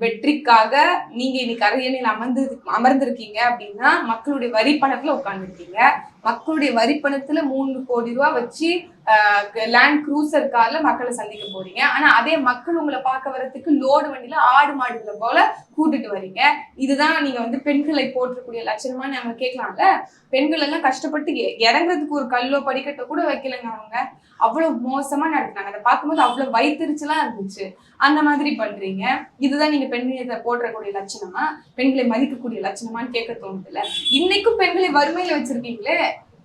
[SPEAKER 1] வெற்றிக்காக நீங்க இன்னைக்கு அரியணையில் அமர்ந்து அமர்ந்திருக்கீங்க அப்படின்னா மக்களுடைய வரி பணத்துல மக்களுடைய வரி பணத்துல மூணு கோடி ரூபாய் வச்சு லேண்ட் க்ரூசர் கார்ல மக்களை சந்திக்க போறீங்க. ஆனா அதே மக்கள் உங்களை பார்க்க வர்றதுக்கு லோடு வண்டியில ஆடு மாடுகளை போல கூட்டிட்டு வர்றீங்க. இதுதான் நீங்க வந்து பெண்களை போற்றக்கூடிய லட்சணமா நம்ம கேட்கலாம்ல? பெண்கள் எல்லாம் கஷ்டப்பட்டு இறங்குறதுக்கு ஒரு கல்லோ படிக்கட்டோ கூட வைக்கலங்க அவங்க. அவ்வளவு மோசமா நடத்துனாங்க. அதை பார்க்கும்போது அவ்வளவு வயிற்றுச்சலா இருந்துச்சு. அந்த மாதிரி பண்றீங்க. இதுதான் நீங்க பெண்களை போற்றக்கூடிய லட்சணமா? பெண்களை மதிக்கக்கூடிய லட்சணமான்னு கேட்க தோணுதுல இன்னைக்கும் பெண்களை வறுமையில வச்சிருக்கீங்களே?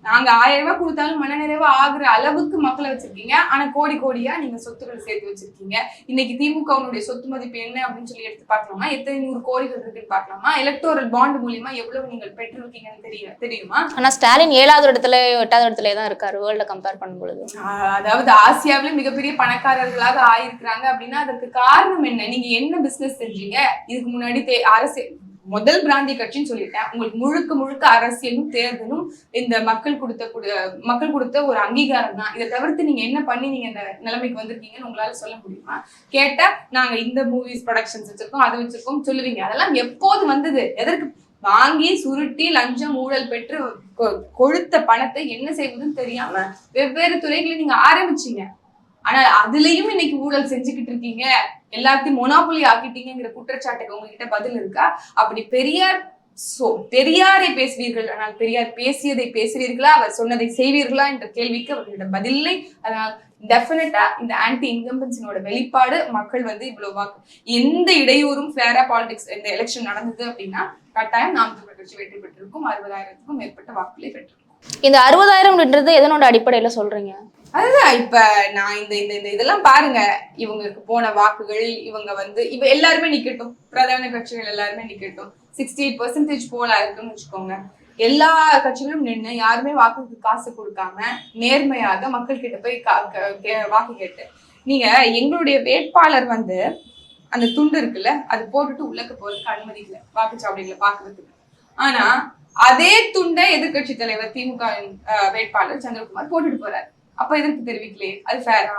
[SPEAKER 1] நாங்க ஆயிரம் ரூபாய் கொடுத்தாலும் மனநிறைவா ஆகுற அளவுக்கு மக்களை வச்சிருக்கீங்க. ஆனா கோடி கோடியா நீங்க சொத்துக்கள் சேர்த்து வச்சிருக்கீங்க. இன்னைக்கு திமுகவுடைய சொத்து மதிப்பு என்ன அப்படின்னு சொல்லி எடுத்து பார்க்கலாமா? எத்தனை நூறு கோடிகள் இருக்குன்னு பார்க்கலாமா? எலக்டோரல் பாண்ட் மூலியமா எவ்வளவு நீங்கள் பெற்றிருக்கீங்கன்னு தெரியும் தெரியுமா?
[SPEAKER 2] ஆனா ஸ்டாலின் ஏழாவது இடத்துல எட்டாவது இடத்துல தான் இருக்காரு வேர்ல்ட கம்பேர் பண்ணும் பொழுது
[SPEAKER 1] ஆஹ் அதாவது ஆசியாவில மிகப்பெரிய பணக்காரர்களாக ஆயிருக்கிறாங்க அப்படின்னா அதற்கு காரணம் என்ன? நீங்க என்ன பிசினஸ் செஞ்சீங்க? இதுக்கு முன்னாடி அரசு முதல் பிராந்தி கட்சின்னு சொல்லிட்டேன். உங்களுக்கு முழுக்க முழுக்க அரசியலும் தேர்தலும் இந்த மக்கள் கொடுத்த குடு- மக்கள் கொடுத்த ஒரு அங்கீகாரம் தான். இதை தவிர்த்து நீங்க என்ன பண்ணி நீங்க இந்த நிலைமைக்கு வந்திருக்கீங்கன்னு உங்களால சொல்ல முடியுமா? கேட்டா நாங்க இந்த மூவிஸ் ப்ரொடக்ஷன்ஸ் வச்சிருக்கோம் அதை வச்சிருக்கோம் சொல்லுவீங்க. அதெல்லாம் எப்போது வந்தது? எதற்கு? வாங்கி சுருட்டி லஞ்சம் ஊழல் பெற்று கொ- கொழுத்த பணத்தை என்ன செய்வதுன்னு தெரியாம வெவ்வேறு துறைகளை நீங்க ஆரம்பிச்சீங்க. ஆனா அதுலயும் இன்னைக்கு ஊழல் செஞ்சுக்கிட்டு இருக்கீங்க. எல்லாத்தையும் மொனாபொலி ஆக்கிட்டீங்கிற குற்றச்சாட்டுக்கு உங்ககிட்ட பதில் இருக்கா? அப்படி பெரியார் சோ பெரியாரை பேசுவீர்கள். ஆனால் பெரியார் பேசியதை பேசுவீர்களா? அவர் சொன்னதை செய்வீர்களா? என்ற கேள்விக்கு அவர்களிடம் பதில்லை அதனால் டெஃபினட்டா இந்த ஆன்டி இன்கம்பன்சினோட வெளிப்பாடு மக்கள் வந்து இவ்வளவு வாக்கு எந்த இடையூறும் ஃபேரா பாலிடிக்ஸ் இந்த எலெக்ஷன் நடந்தது அப்படின்னா கட்டாயம் நாம் தமிழர் கட்சி வெற்றி பெற்றிருக்கும். அறுபதாயிரத்துக்கும் மேற்பட்ட வாக்குகளை பெற்றிருக்கும்.
[SPEAKER 2] இந்த அறுபதாயிரம்ன்றது எதனோட அடிப்படையில சொல்றீங்க?
[SPEAKER 1] அதுதான் இப்ப நான் இந்த இந்த இந்த இதெல்லாம் பாருங்க. இவங்களுக்கு போன வாக்குகள் இவங்க வந்து இவ எல்லாருமே நிக்கட்டும். பிரதான கட்சிகள் எல்லாருமே நிக்கட்டும். சிக்ஸ்டி எயிட் பர்சன்டேஜ் போல இருக்குன்னு வச்சுக்கோங்க. எல்லா கட்சிகளும் நின்று யாருமே வாக்குக்கு காசு கொடுக்காம நேர்மையாக மக்கள் கிட்ட போய் கா- க- கே- வாக்கு கேட்டு. நீங்க எங்களுடைய வேட்பாளர் வந்து அந்த துண்டு இருக்குல்ல அது போட்டுட்டு உள்ளக்க போறதுக்கு அனுமதி இல்லை. வாக்குச்சாவடிகளை பாக்குறதுக்கு. ஆனா அதே துண்டை எதிர்க்கட்சி தலைவர் திமுக வேட்பாளர் சந்திரகுமார் போட்டுட்டு போறாரு. அப்ப எதிர்ப்பு தெரிவிக்கலையே. அது ஃபேரா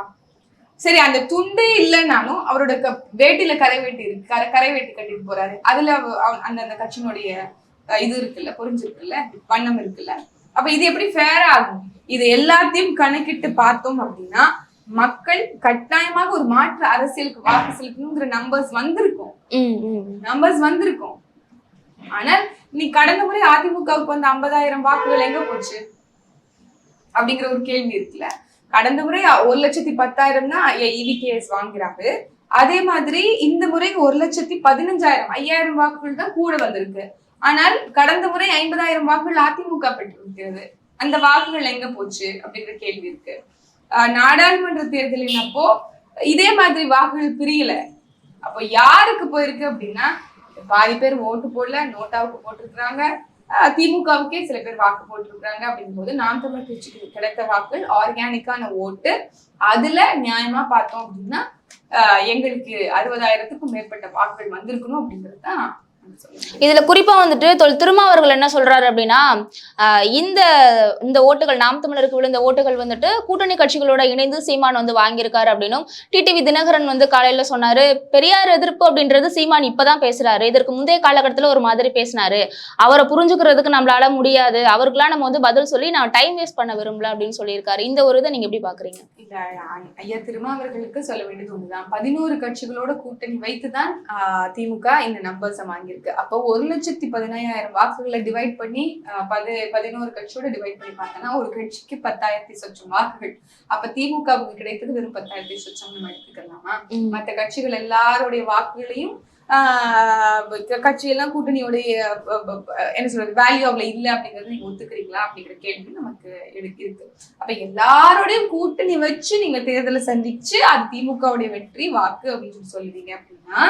[SPEAKER 1] சரி அந்த துண்டே இல்லைன்னாலும் அவரோட க- வேட்டில கரை வேட்டி இருக்கு. கரை கரை வேட்டி கட்டிட்டு போறாரு. அதுல அந்த அந்த கட்சியினுடைய இது இருக்குல்ல புரிஞ்சிருக்குல்ல வண்ணம் இருக்குல்ல. அப்ப இது எப்படி ஃபேரா ஆகும்? இது எல்லாத்தையும் கணக்கிட்டு பார்த்தோம் அப்படின்னா மக்கள் கட்டாயமாக ஒரு மாற்று அரசியலுக்கு வாக்கு செலுத்தணுங்கிற நம்பர்ஸ் வந்திருக்கும். நம்பர்ஸ் வந்திருக்கும். ஆனால் நீ கடந்த முறை அதிமுகவுக்கு வந்த ஐம்பதாயிரம் வாக்குகள் எங்க போச்சு? அப்படிங்கிற ஒரு கேள்வி இருக்குல்ல. கடந்த முறை ஒரு லட்சத்தி பத்தாயிரம் தான் இவிகேஎஸ் வாங்குறாரு. அதே மாதிரி இந்த முறை ஒரு லட்சத்தி பதினஞ்சாயிரம் ஐயாயிரம் வாக்குகள் தான் கூட வந்திருக்கு. ஆனால் கடந்த முறை ஐம்பதாயிரம் வாக்குகள் அதிமுக பெற்றிருக்கிறது. அந்த வாக்குகள் எங்க போச்சு அப்படிங்கிற கேள்வி இருக்கு. ஆஹ் நாடாளுமன்ற தேர்தலின் அப்போ இதே மாதிரி வாக்குகள் பிரியல. அப்போ யாருக்கு போயிருக்கு அப்படின்னா பாதி பேர் ஓட்டு போடல நோட்டாவுக்கு போட்டிருக்கிறாங்க. திமுகவுக்கே சில பேர் வாக்கு போட்டிருக்கிறாங்க அப்படிங்கும்போது நாம் தமிழ் கட்சிக்கு கிடைத்த வாக்குகள் ஆர்கானிக்கான ஓட்டு. அதுல நியாயமா பார்த்தோம் அப்படின்னா ஆஹ் எங்களுக்கு அறுபதாயிரத்துக்கும் மேற்பட்ட வாக்குகள் வந்திருக்கணும் அப்படிங்கிறது தான்
[SPEAKER 2] இதுல குறிப்பா வந்துட்டு தொல் திருமாவர்கள் என்ன சொல்றாரு அப்படின்னா ஆஹ் இந்த இந்த ஓட்டுகள் நாம் தமிழருக்கு விழுந்த ஓட்டுகள் வந்துட்டு கூட்டணி கட்சிகளோட இணைந்து சீமான் வந்து வாங்கியிருக்காரு அப்படின்னும் டிடிவி தினகரன் வந்து காலையில சொன்னாரு பெரியார் எதிர்ப்பு அப்படின்றது சீமான் இப்பதான் பேசுறாரு. இதற்கு முந்தைய காலகட்டத்துல ஒரு மாதிரி பேசினாரு. அவரை புரிஞ்சுக்கிறதுக்கு நம்மளால முடியாது. அவருக்கெல்லாம் நம்ம வந்து பதில் சொல்லி நான் டைம் வேஸ்ட் பண்ண விரும்பல அப்படின்னு சொல்லியிருக்காரு. இந்த ஒரு இதை நீங்க எப்படி பாக்குறீங்க?
[SPEAKER 1] இல்ல ஐயா திருமாவர்களுக்கு சொல்ல வேண்டியது ஒண்ணுதான். பதினோரு கட்சிகளோட கூட்டணி வைத்துதான் திமுக இந்த நம்பர்ஸை வாங்கியிருக்கு அப்போ ஒரு லட்சத்தி பதினாயிரம் வாக்குகளை டிவைட் பண்ணி பதி பதினோரு கட்சியோட டிவைட் பண்ணி பார்த்தோம்னா ஒரு கட்சிக்கு பத்தாயிரத்தி சொச்சம் வாக்குகள். அப்ப திமுகவுக்கு கிடைத்தது வெறும் பத்தாயிரத்தி சொச்சம் நம்ம எடுத்துக்கலாமா. மற்ற கட்சிகள் எல்லாருடைய வாக்குகளையும் கட்சியெல்லாம் கூட்டணியோடைய என்ன சொல்றது வேல்யூ அவ்வளவு இல்லை அப்படிங்கறது நீங்க ஒத்துக்கிறீங்களா அப்படிங்கிற கேள்வி நமக்கு எடுக்க இருக்கு. அப்ப எல்லாரோடையும் கூட்டணி வச்சு நீங்க தேர்தலை சந்திச்சு அது திமுகவுடைய வெற்றி வாக்கு அப்படின்னு சொல்லி சொல்லுவீங்க அப்படின்னா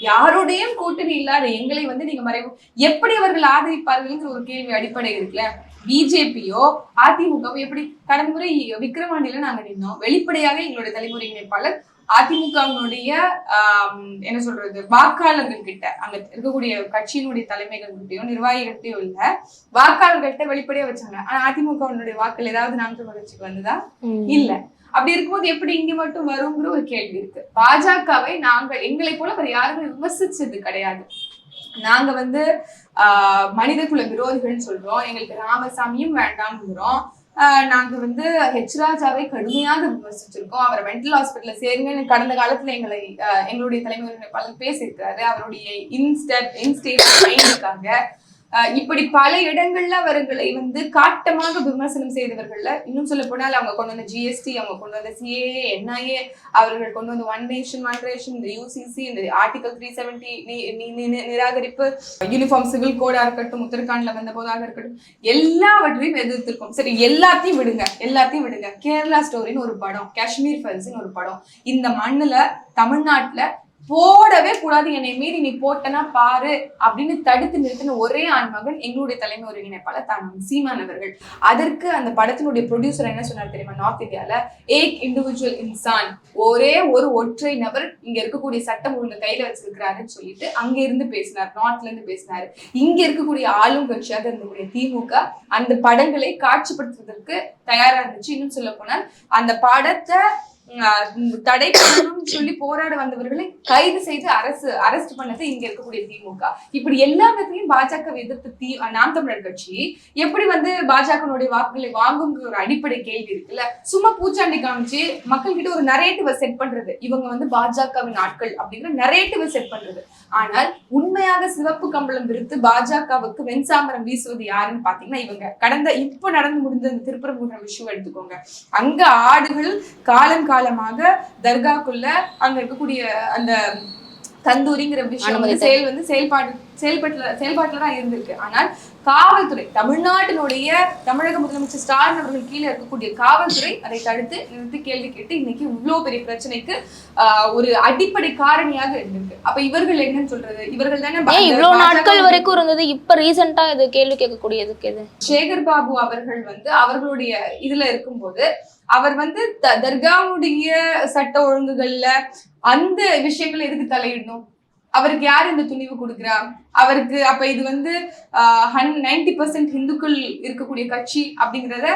[SPEAKER 1] யாரோடையும் கூட்டணி இல்லாத எங்களை வந்து நீங்க மறைவு எப்படி அவர்கள் ஆதரிப்பார்கள்ங்கிற ஒரு கேள்வி அடிப்படை இருக்குல்ல. பிஜேபியோ அதிமுகவோ எப்படி கடந்த முறை விக்ரவாண்டியில நாங்க நின்னோம் வெளிப்படையாக எங்களுடைய தலைமுறை இணைப்பாளர் அதிமுகவினுடைய என்ன சொல்றது வாக்காளர்கள் கிட்ட அங்க இருக்கக்கூடிய கட்சியினுடைய தலைமைகள் கிட்டயோ நிர்வாகிகள்கிட்டயோ இல்ல வாக்காளர்கள்ட்ட வெளிப்படையா வச்சாங்க. ஆனா அதிமுகவினுடைய வாக்கள் ஏதாவது நாம் தமிழ் கட்சிக்கு வந்ததா. இல்ல. அப்படி இருக்கும்போது எப்படி இங்க மட்டும் வருங்கிற ஒரு கேள்வி இருக்கு. பாஜகவை நாங்க எங்களை போல வேற யாருமே விமர்சிச்சது கிடையாது. நாங்க வந்து ஆஹ் மனித குல விரோதிகள்னு சொல்றோம். எங்களுக்கு ராமசாமியும் வேண்டாம்ங்கிறோம். ஆஹ் நாங்க வந்து ஹெச்ராஜாவை கடுமையாக விமர்சிச்சிருக்கோம். அவரை மென்டல் ஹாஸ்பிட்டல்ல சேருங்கன்னு கடந்த காலத்துல எங்களை எங்களுடைய தலைமை ஒருங்கிணைப்பாளர் பேசியிருக்காரு அவருடைய இன்ஸ்டட் இன்ஸ்டேட் மைண்டுக்காக இப்படி பல இடங்கள்ல அவர்களை வந்து காட்டமாக விமர்சனம் செய்தவர்கள்ல இன்னும் சொல்ல போனால் அவங்க கொண்டு வந்த ஜிஎஸ்டி அவங்க கொண்டு வந்த சிஏஏ என்ஐஏ அவர்கள் கொண்டு வந்த ஒன் நேஷன் ஒன் ரேஷன் இந்த யூசிசி இந்த ஆர்டிகல் த்ரீ செவன்டி நிராகரிப்பு யூனிஃபார்ம் சிவில் கோடா இருக்கட்டும் உத்தரகாண்ட்ல வந்த போதாக இருக்கட்டும் எல்லாவற்றையும் எதிர்த்திருக்கோம். சரி எல்லாத்தையும் விடுங்க எல்லாத்தையும் விடுங்க. கேரளா ஸ்டோரின்னு ஒரு படம் காஷ்மீர் ஃபைல்ஸ்னு ஒரு படம். இந்த மண்ணுல தமிழ்நாட்டுல போடவே கூடாது. என்னை மீறி நீ போட்டனா பாரு அப்படின்னு தடுத்து நிறுத்தின ஒரே ஆண்மகன் எங்களுடைய தலைமை ஒருங்கிணைப்பாளர் தான் சீமான் அவர்கள். அதற்கு அந்த படத்தினுடைய ப்ரொடியூசர் என்ன சொன்னார் தெரியுமா? நார்த் இந்தியால ஏக் இண்டிவிஜுவல் இன்சான் ஒரே ஒரு ஒற்றை நபர் இங்க இருக்கக்கூடிய சட்டம் ஒழுங்கு கையில வச்சிருக்கிறாருன்னு சொல்லிட்டு அங்க இருந்து பேசினார். நார்த்ல இருந்து பேசினாரு. இங்க இருக்கக்கூடிய ஆளும் கட்சியாக இருந்தக்கூடிய திமுக அந்த படங்களை காட்சிப்படுத்துவதற்கு தயாரா இருந்துச்சு. இன்னும் சொல்ல போனால் அந்த படத்தை தடை பண்ணணும்னு சொல்லி போராட வந்தவர்களை கைது செய்து அரசு அரெஸ்ட் பண்ணது இங்க இருக்கக்கூடிய திமுக. இப்படி எல்லா விதத்திலையும் பாஜக எதிர்த்து தி நாம் தமிழர் கட்சி எப்படி வந்து பாஜகனுடைய வாக்குகளை வாங்குங்கிற ஒரு அடிப்படை கேள்வி இருக்குல்ல? சும்மா பூச்சாண்டி காமிச்சு மக்கள் கிட்ட ஒரு நரேட்டிவ செட் பண்றது. இவங்க வந்து பாஜகவின் ஆட்கள் அப்படிங்கிற நரேட்டிவ செட் பண்றது. ஆனால் உண்மையாக சிவப்பு கம்பளம் விருத்து பாஜகவுக்கு வெண்சாமரம் வீசுவது யாருன்னு பாத்தீங்கன்னா இவங்க. கடந்த இப்ப நடந்து முடிந்த இந்த திருப்பரங்குன்றம் விஷயம் எடுத்துக்கோங்க. அங்க ஆடுகள் காலம் காலமாக தர்காக்குள்ள அங்க இருக்கக்கூடிய அந்த தந்தூரிங்கிற விஷயம் வந்து செயல் வந்து செயல்பாடு செயல்பாட்டுல செயல்பாட்டுல தான் இருந்திருக்கு. ஆனால் காவல்துறை தமிழ்நாட்டினுடைய தமிழக முதலமைச்சர் ஸ்டாலின் அவர்கள் கீழே இருக்கக்கூடிய காவல்துறை அதை தடுத்து நிறுத்தி கேள்வி கேட்டு இன்னைக்கு இவ்வளவு பெரிய பிரச்சனைக்கு ஒரு அடிப்படை காரணியாக இருந்திருக்கு. அப்ப இவர்கள் என்னன்னு சொல்றது? இவர்கள் தானே
[SPEAKER 2] இவ்வளவு நாட்கள் வரைக்கும் இருந்தது? இப்ப ரீசெண்டா இது கேள்வி கேட்கக்கூடியதுக்கு இது
[SPEAKER 1] சேகர் பாபு அவர்கள் வந்து அவர்களுடைய இதுல இருக்கும்போது அவர் வந்து த- தர்காவுடைய சட்ட ஒழுங்குகள்ல அந்த விஷயங்கள் எதுக்கு தலையிடணும்? அவருக்கு யார் இந்த துணிவு கொடுக்குறா? அவருக்கு அப்ப இது வந்து நைன்டி பர்சன்ட் ஹிந்துக்கள் இருக்கக்கூடிய கட்சி அப்படிங்கிறத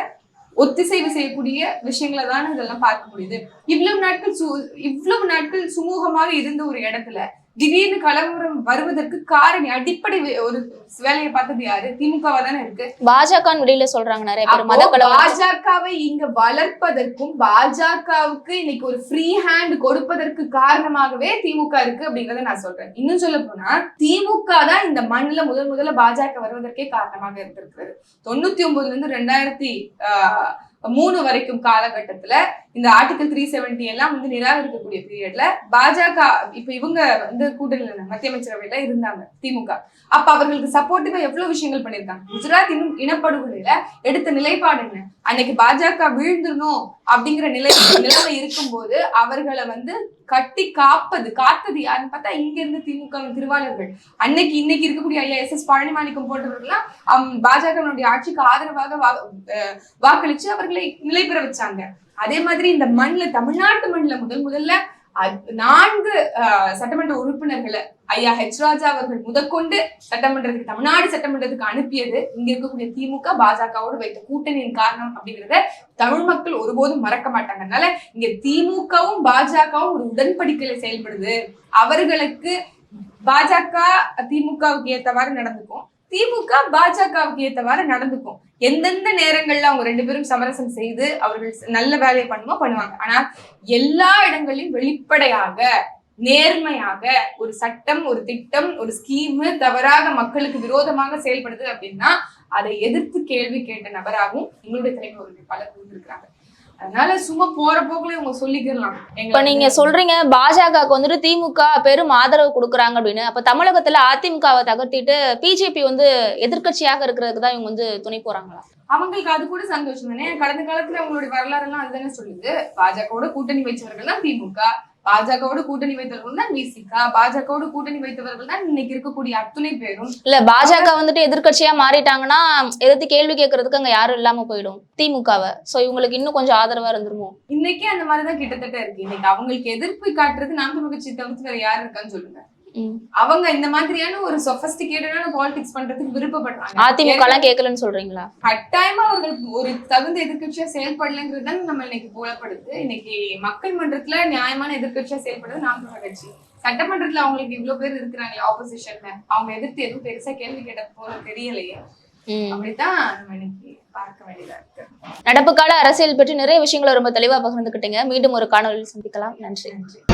[SPEAKER 1] ஒத்திசைவு செய்யக்கூடிய விஷயங்களை தான் இதெல்லாம் பார்க்க முடியுது இவ்வளவு நாட்கள் சு- இவ்வளவு நாட்கள் சுமூகமாக இருந்த ஒரு இடத்துல திடீர்னு கலவரம் வருவதற்கு காரணி அடிப்படை ஒரு வேலையை பார்த்தது யாரு? திமுகவா தானே இருக்கு.
[SPEAKER 2] பாஜக வெளியில சொல்றாங்க நிறைய பேர். மத
[SPEAKER 1] பாஜகவை இங்க வளர்ப்பதற்கும் பாஜகவுக்கு இன்னைக்கு ஒரு ஃப்ரீ ஹேண்ட் கொடுப்பதற்கு காரணமாகவே திமுக இருக்கு அப்படிங்கறத நான் சொல்றேன். இன்னும் சொல்ல போனா திமுக தான் இந்த மண்ணுல முதல் முதல்ல பாஜக வருவதற்கே காரணமாக இருந்திருக்கிறது. தொண்ணூத்தி ஒன்பதுல இருந்து ரெண்டாயிரத்தி ஆஹ், மூணு வரைக்கும் காலகட்டத்துல இந்த ஆர்டிகல் த்ரீ செவன்டி எல்லாம் வந்து நிராகரிக்கக்கூடிய பீரியட்ல பாஜக இப்ப இவங்க வந்து கூட்டணியில மத்திய அமைச்சரவையில இருந்தாங்க திமுக. அப்ப அவர்களுக்கு சப்போர்ட்டிவா எவ்வளவு விஷயங்கள் பண்ணிருக்காங்க குஜராத் இன்னும் இனப்படுகொலையில எடுத்த நிலைப்பாடு என்ன? அன்னைக்கு பாஜக வீழ்ந்துடணும் அப்படிங்கிற நிலை நிலைமை இருக்கும்போது அவர்களை வந்து கட்டி காப்பது காத்தது யாருன்னு பார்த்தா இங்க இருந்து திமுக திருவாளர்கள். அன்னைக்கு இன்னைக்கு இருக்கக்கூடிய ஐயா எஸ் எஸ் பழனிமாணிக்கம் போன்றவர்கள்லாம் பாஜகனுடைய ஆட்சிக்கு ஆதரவாக வா- அஹ் வாக்களிச்சு அவர்களை நிலை பெற வச்சாங்க. அதே மாதிரி இந்த மண்ணுல தமிழ்நாட்டு மண்ணுல முதல் முதல்ல அ- நான்கு சட்டமன்ற உறுப்பினர்களை ஐயா ஹெச் ராஜா அவர்கள் முதற்கொண்டு சட்டமன்றத்துக்கு தமிழ்நாடு சட்டமன்றத்துக்கு அனுப்பியது. இங்க இருக்கக்கூடிய திமுக பாஜகவோடு வைத்த கூட்டணியின் காரணம் அப்படிங்கறத தமிழ் மக்கள் ஒருபோதும் மறக்க மாட்டாங்க. அதனால இங்க திமுகவும் பாஜகவும் ஒரு உடன்படிக்கையில செயல்படுது. அவர்களுக்கு பாஜக திமுகவுக்கு ஏத்தவாறு நடந்துக்கும். திமுக பாஜகவுக்கு ஏத்தவாறு நடந்துக்கும். எந்தெந்த நேரங்கள்ல அவங்க ரெண்டு பேரும் சமரசம் செய்து அவர்கள் நல்ல வேலையை பண்ணுமோ பண்ணுவாங்க. ஆனா எல்லா இடங்களிலும் வெளிப்படையாக நேர்மையாக ஒரு சட்டம் ஒரு திட்டம் ஒரு ஸ்கீம் தவறாக மக்களுக்கு விரோதமாக செயல்படுது அப்படின்னா அதை எதிர்த்து கேள்வி கேட்ட நபராகவும் எங்களுடைய தலைமை அவர்கள் பலர் இருந்திருக்கிறாங்க அதனால சும்மா போற போக்குல இவங்க சொல்லிக்கலாம்
[SPEAKER 2] இப்ப நீங்க சொல்றீங்க பாஜகவுக்கு வந்துட்டு திமுக பெரும் ஆதரவு கொடுக்குறாங்க அப்படின்னு. அப்ப தமிழகத்துல அதிமுகவை தகர்த்திட்டு பிஜேபி வந்து எதிர்க்கட்சியாக இருக்கிறதுக்கு தான் இவங்க வந்து துணை போறாங்களா?
[SPEAKER 1] அவங்களுக்கு அது கூட சந்தோஷம் தானே. கடந்த காலத்துல அவங்களுடைய வரலாறு எல்லாம் அதுதானே சொல்லுது. பாஜகவோட கூட்டணி வைச்சவர்கள் தான் திமுக. பாஜகவோட கூட்டணி வைத்தவர்கள் தான் விசிகா பாஜகவோட கூட்டணி வைத்தவர்கள் தான் இன்னைக்கு இருக்கக்கூடிய அத்துணை பேரும்.
[SPEAKER 2] இல்ல பாஜக வந்துட்டு எதிர்க்கட்சியா மாறிட்டாங்கன்னா எதிர்த்து கேள்வி கேட்கறதுக்கு அங்க யாரும் இல்லாம போயிடும். திமுகவை. சோ இவங்களுக்கு இன்னும் கொஞ்சம் ஆதரவா இருந்துருமோ?
[SPEAKER 1] இன்னைக்கே அந்த மாதிரிதான் கிட்டத்தட்ட இருக்கு. இன்னைக்கு அவங்களுக்கு எதிர்ப்பு காட்டுறது நாம் கட்சி தவிர்த்து வேற யாரு இருக்கான்னு சொல்லுங்க. அவங்க இந்த மாதிரியான ஒரு சொபஸ்டிகேட்டடான பாலிடிக்ஸ் பண்றதுக்கு விருப்பப்படுறாங்க.
[SPEAKER 2] அதிமுக எல்லாம் கேட்கலன்னு சொல்றீங்களா?
[SPEAKER 1] கட்டாயமா அவர்கள் ஒரு தகுந்த எதிர்க்கட்சியா செயல்படலைங்கிறது தான் நம்ம இன்னைக்கு புலப்படுது. இன்னைக்கு மக்கள் மன்றத்துல நியாயமான எதிர்க்கட்சியா செயல்படுறது நாம் தமிழர் கட்சி. சட்டமன்றத்துல அவங்களுக்கு இவ்வளவு பேர் இருக்கிறாங்களே ஆப்போசிஷன்ல அவங்க எதிர்த்து எதுவும் பெருசா கேள்வி கேட்ட போல தெரியலையே. அப்படித்தான் நம்ம இன்னைக்கு பார்க்க வேண்டியதா இருக்கு.
[SPEAKER 2] நடப்பு கால அரசியல் பற்றி நிறைய விஷயங்களை ரொம்ப தெளிவா பகிர்ந்துக்கிட்டீங்க மீண்டும் ஒரு காணொலியில் சந்திக்கலாம். நன்றி.
[SPEAKER 1] நன்றி.